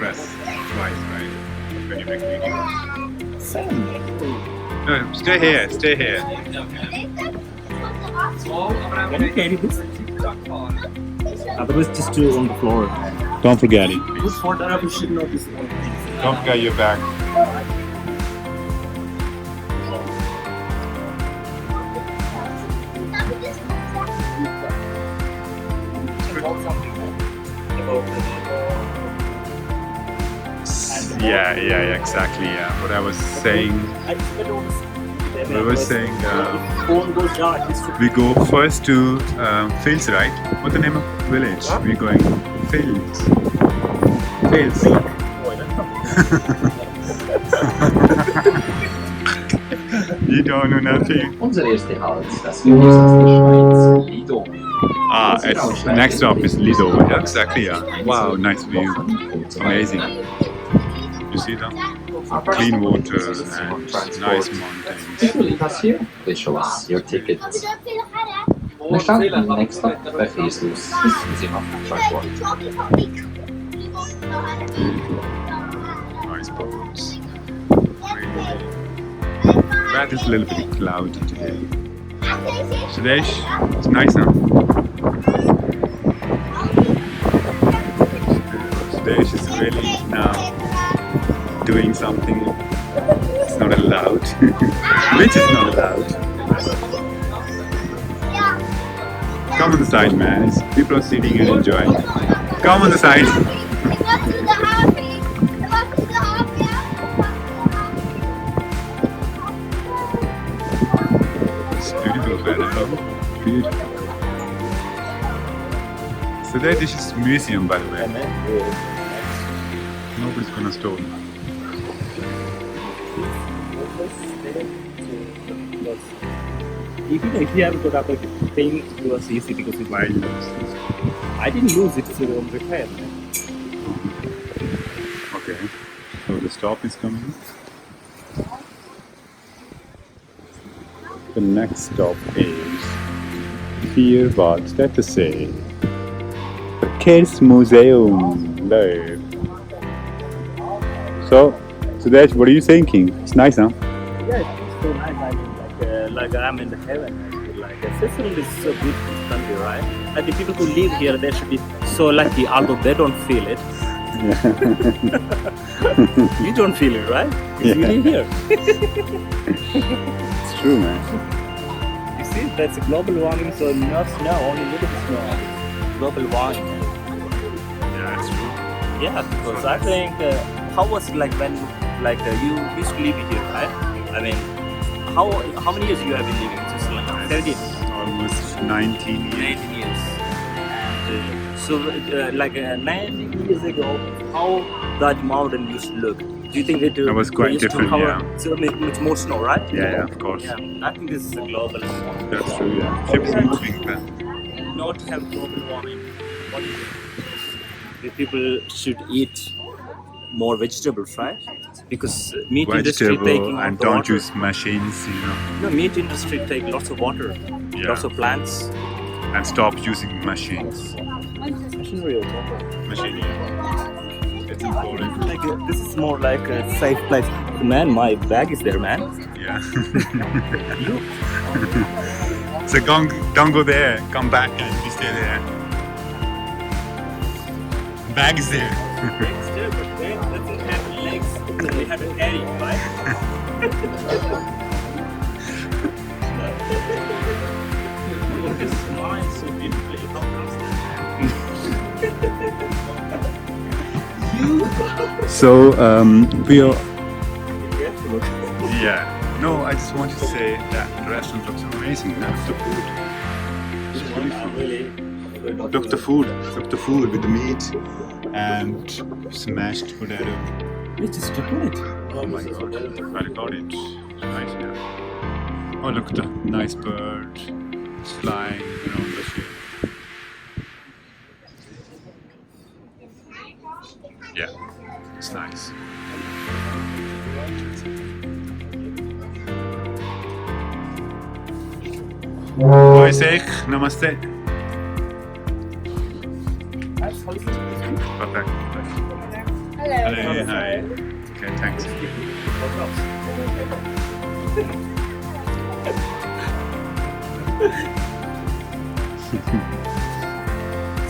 press twice, right? When you make video. No, stay here, stay here. Can you carry this? Otherwise, just do it on the floor. Don't forget it. Good photography should know this. Don't forget your bag. Yeah, yeah, yeah, exactly. Yeah, what I was saying, I was saying, uh, phone goes down. It's to we go first to um, Fields, right? What's the name of village? We're going Fields. Fields. you don't know nothing. Unser erster Halt, das Schweiz, Lido. Ah, it's next stop is Lido. Yeah, exactly. Yeah. Wow, nice view. Amazing. You see that? Clean water and nice mountains. People pass here, they show us your ticket. Next stop, next stop, Beverly's This is enough transport. Nice boats. That is a little bit cloudy today. Sudesh, it's nice now. Sudesh is really now doing something it's not allowed. Which is not allowed. Come on the side, man. It's, people are sitting and enjoying. Come on the side. It's beautiful weather. Beautiful. So that this is museum by the way. Nobody's gonna stole it. If you, if you have got up a thing, it was easy because it Why? I didn't lose it, so I'm repaired. Okay. So the stop is coming. The next stop is here what's that to say? The Kids Museum. There. So, Sudesh, what are you thinking? It's nice, huh? Yeah, it's so nice. I mean, like, uh, like I'm in the heaven. I feel like Switzerland is so beautiful country, right? And the people who live here, they should be so lucky, although they don't feel it. You don't feel it, right? It's Yeah. really here. It's true, man. You see, that's a global warming, so not snow, only little snow. Global warming. Yeah, it's true. Yeah, because I think uh, how was it like when like uh, you used to live here, right? I mean, how how many years you have been living in Switzerland? Seventeen. Almost 19 years. 19 years. And, uh, so, uh, like uh, 19 years ago, how that mountain used to look? Do you think it, uh, That was quite different, cover yeah. So much, much more snow, right? Yeah, yeah, of course. Yeah, I think this is a global. That's true, yeah. Ships moving then. Not have global warming. What do you think? The people should eat more vegetables, right? Because meat industry taking Vegetable out and the don't water. use machines, you know. No, meat industry take lots of water, Yeah. lots of plants. And stop using machines. Machinery or water. Machine. It's important. Like uh, this is more like a safe place. Man, my bag is there, man. Yeah. so don't, don't go there. Come back and you stay there. Bag is there. legs. They have to carry, right? Look smile so beautifully. How comes that? So um, we are. Yeah. No, I just wanted to say that the restaurant looks amazing. Look the food. It's beautiful. Really? Look the food. Look the food with the meat and smashed potato. It's just chocolate. Oh my god. I it. It's nice. Oh, look the nice bird. Flying around the ship. Yeah, it's nice. Sheikh. Namaste. Hello, hi. Okay, thanks.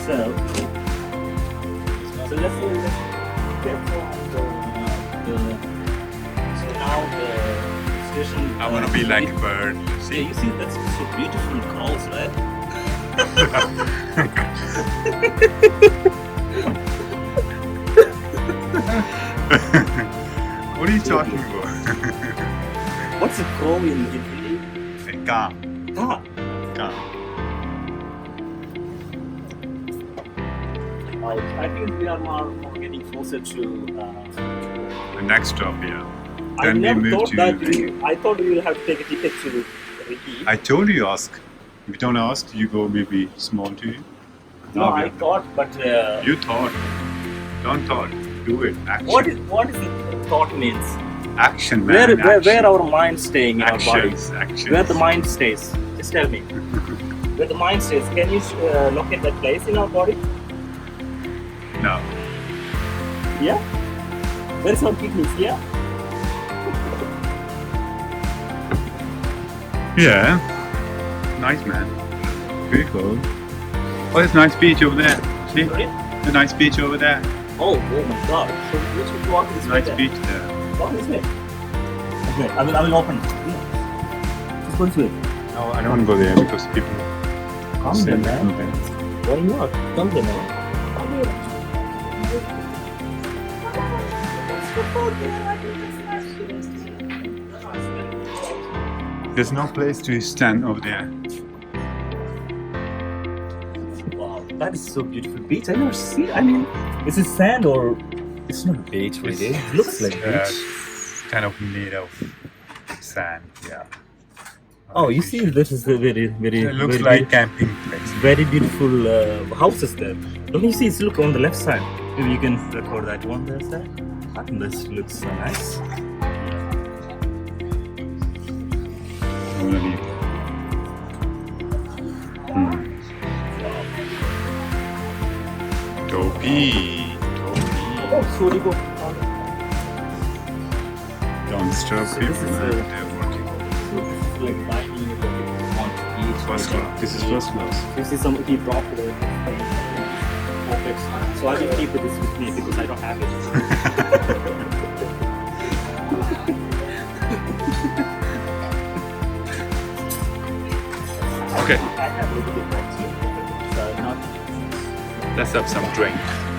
So, so let's say get the, uh, the so now the station. I want to be uh, like a bird. Yeah, you see that's so beautiful calls, right? What's a crow in in Hindi? Ka. Ah, Ka. I, think we are more, more getting closer to. Uh, The next stop, yeah. I Then we never move thought to that you, I thought you will have to take a ticket to Ricky. I told you ask. If you don't ask, you go maybe small to you. no, Now we I thought, but uh, You thought. Don't thought. Do it. What is what is it thought means? Action, man? Where where, action. where our mind staying in our body? actions, actions. Where the mind stays? Just tell me. Where the mind stays? Can you uh, locate that place in our body? No. Yeah. Where's our kidneys? Yeah. Yeah. Nice, man. Pretty cool. Oh, there's a nice beach over there. See? Sorry? The nice beach over there. Oh, oh my God! So we should walk this. Nice beach there. Walk this way. Okay, I will I will open. Just go this way. No, I don't want to go there because people. Come say there, man. something. Why not? Come there, man. There's no place to stand over there. Wow, that is so beautiful beach. I never see. I mean, is it sand or it's not a beach really? It looks like Uh, beach. kind of made of sand. Yeah. Oh, you see, this is a very, very. It looks very, like camping place. very beautiful uh, houses there. Don't you see? It's look on the left side. Maybe you can record that one there, sir. This looks so nice. Really. Hmm. Dopey. Oh, sorry, go. Don't disturb So people, this is man. They're working. Like biking on beach. First class. This is first class. This is some he dropped the perfect. So I will keep this with me because I don't have it. Okay, I have a little bit more tea. So not let's have some drink.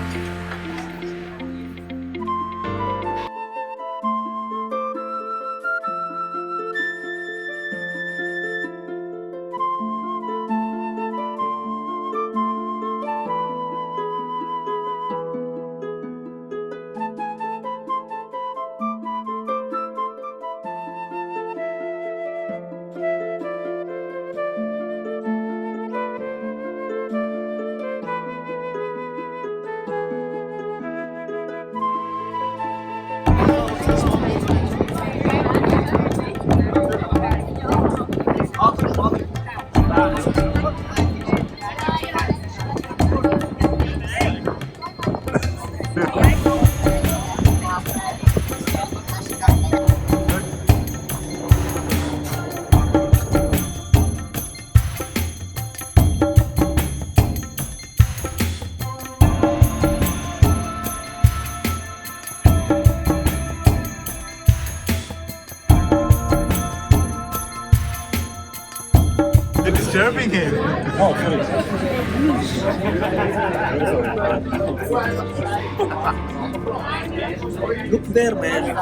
You're Oh, sorry. Look there, man.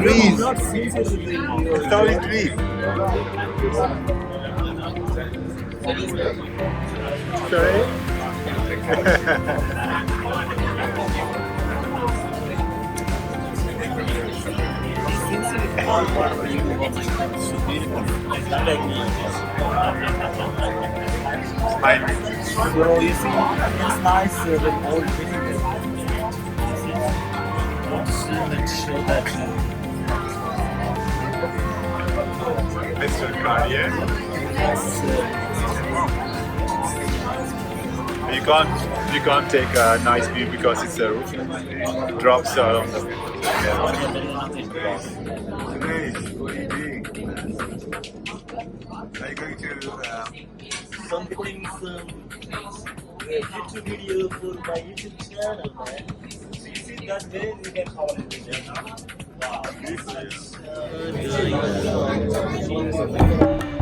Trees. Only trees. Sorry? So you see, it's nice uh, when old show. Mr. Cartier. Yes, You can't you can't take a nice view because it's a roof. It drops uh, on the. What are you doing? Are you going to? Uh, Something, uh, some um, YouTube video for my YouTube channel, man. So you see that way, you can call it video. Wow, this is. Uh,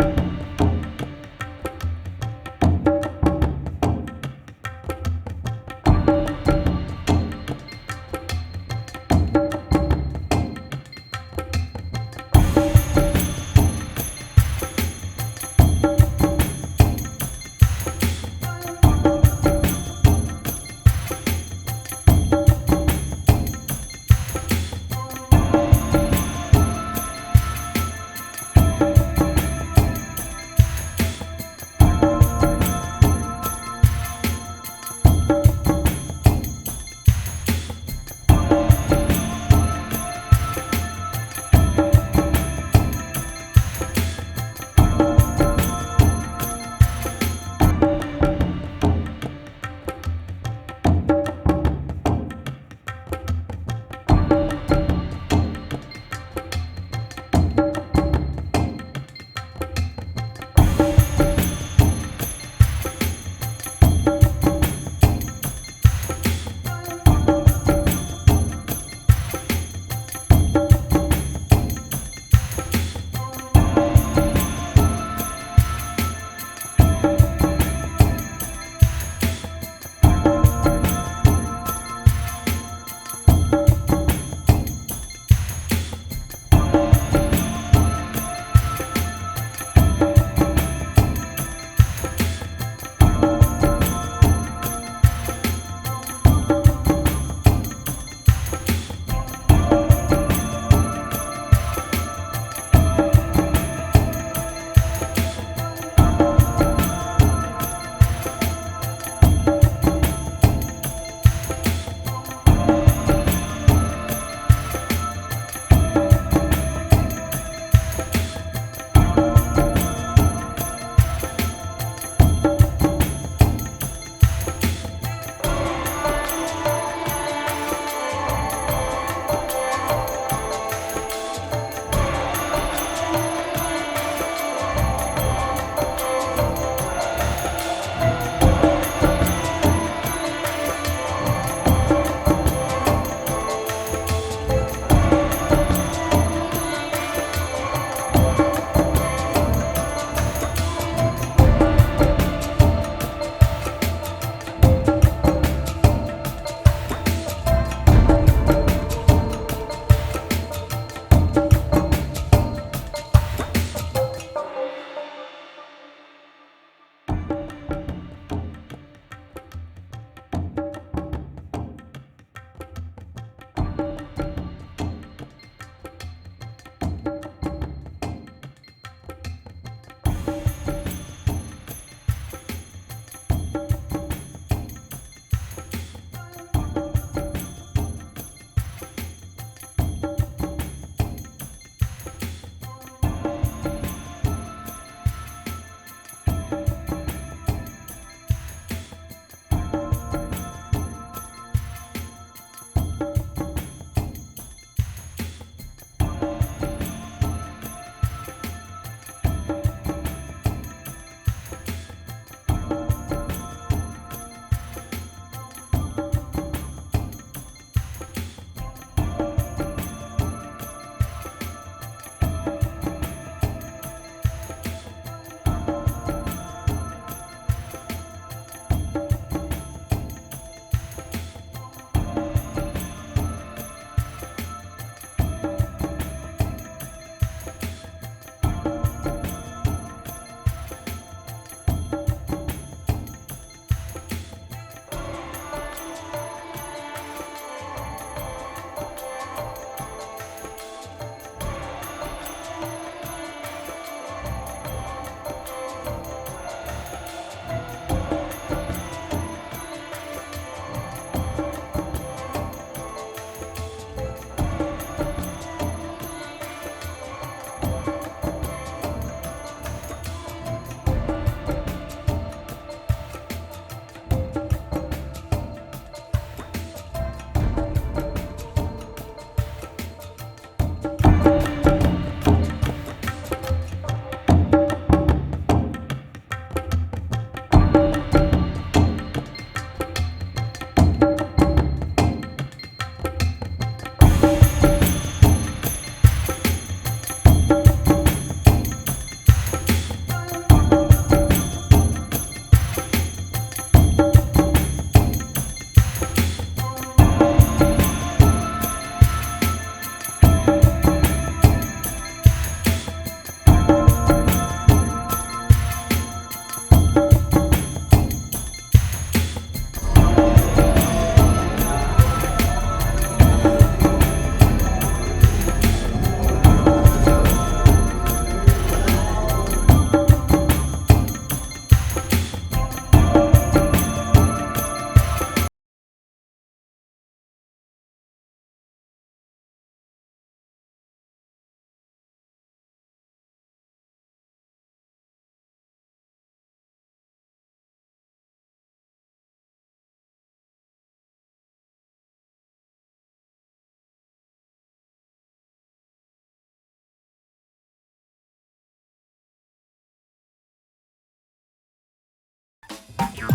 Yeah.